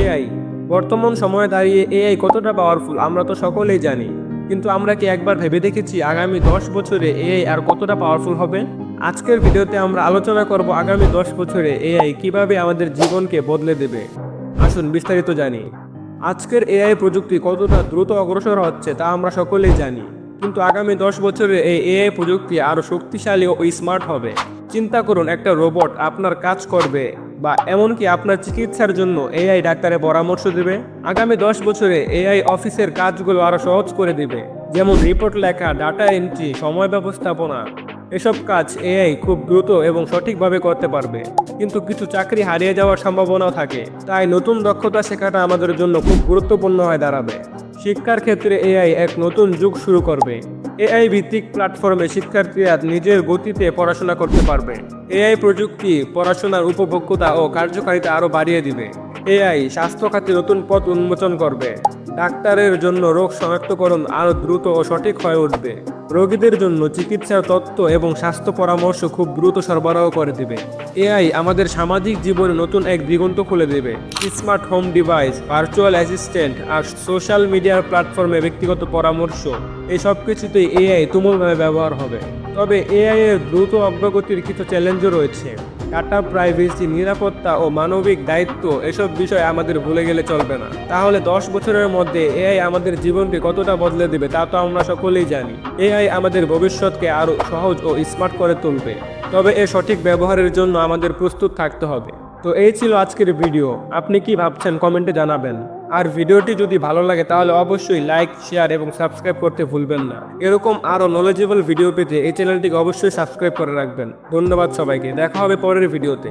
AI. বর্তমান সময়ে দাঁড়িয়ে এআই কতটা পাওয়ারফুল আমরা তো সকলেই জানি। কিন্তু আমরা কি একবার ভেবে দেখেছি আগামী দশ বছরে এআই আর কতটা পাওয়ারফুল হবে? আজকের ভিডিওতে আমরা আলোচনা করব আগামী দশ বছরে এআই কীভাবে আমাদের জীবনকে বদলে দেবে। আসুন বিস্তারিত জানি। আজকের এআই প্রযুক্তি কতটা দ্রুত অগ্রসর হচ্ছে তা আমরা সকলেই জানি। কিন্তু আগামী দশ বছরে এই এআই প্রযুক্তি আরও শক্তিশালী ও স্মার্ট হবে। চিন্তা করুন, একটা রোবট আপনার কাজ করবে। বা এমনকি আপনার চিকিৎসার জন্য এআই ডাক্তারের পরামর্শ দেবে, আগামী দশ বছরে এআই অফিসের কাজগুলো আরও সহজ করে দিবে। যেমন রিপোর্ট লেখা, ডাটা এন্ট্রি, সময় ব্যবস্থাপনা, এসব কাজ এআই খুব দ্রুত এবং সঠিকভাবে করতে পারবে। কিন্তু কিছু চাকরি হারিয়ে যাওয়ার সম্ভাবনাও থাকে। তাই নতুন দক্ষতা শেখাটা আমাদের জন্য খুব গুরুত্বপূর্ণ হয়ে দাঁড়াবে। শিক্ষার ক্ষেত্রে এআই এক নতুন যুগ শুরু করবে। এআই ভিত্তিক প্ল্যাটফর্মে শিক্ষার্থীরা নিজের গতিতে পড়াশোনা করতে পারবে। এআই প্রযুক্তি, পড়াশোনার উপভোগ্যতা ও কার্যকারিতা আরও বাড়িয়ে দিবে। এআই স্বাস্থ্য খাতে নতুন পথ উন্মোচন করবে। ডাক্তারের জন্য রোগ শনাক্তকরণ আরও দ্রুত ও সঠিক হয়ে উঠবে। রোগীদের জন্য চিকিৎসার তত্ত্ব এবং স্বাস্থ্য পরামর্শ খুব দ্রুত সরবরাহ করে দেবে। এআই আমাদের সামাজিক জীবনে নতুন এক দিগন্ত খুলে দেবে। Smart home device, virtual assistant আর সোশ্যাল মিডিয়ার প্ল্যাটফর্মে ব্যক্তিগত পরামর্শ, এই সব কিছুতেই এআই তুমুলভাবে ব্যবহার হবে। তবে এআই এর দ্রুত অগ্রগতির কিছু চ্যালেঞ্জও রয়েছে। ডাটা প্রাইভেসি নিরাপত্তা ও মানবিক দায়িত্ব এসব বিষয় আমাদের ভুলে গেলে চলবে না। তাহলে দশ বছরের মধ্যে এআই আমাদের জীবনকে কতটা বদলে দেবে তা তো আমরা সকলেই জানি। এআই আমাদের ভবিষ্যৎকে আরও সহজ ও স্মার্ট করে তুলবে। তবে এ সঠিক ব্যবহারের জন্য আমাদের প্রস্তুত থাকতে হবে। তো এই ছিল আজকের ভিডিও। আপনি কি ভাবছেন কমেন্টে জানাবেন। আর ভিডিওটি যদি ভালো লাগে, তাহলে অবশ্যই লাইক শেয়ার এবং সাবস্ক্রাইব করতে ভুলবেন না। এরকম আরও নলেজেবল ভিডিও পেতে এই চ্যানেলটিকে অবশ্যই সাবস্ক্রাইব করে রাখবেন। ধন্যবাদ সবাইকে। দেখা হবে পরের ভিডিওতে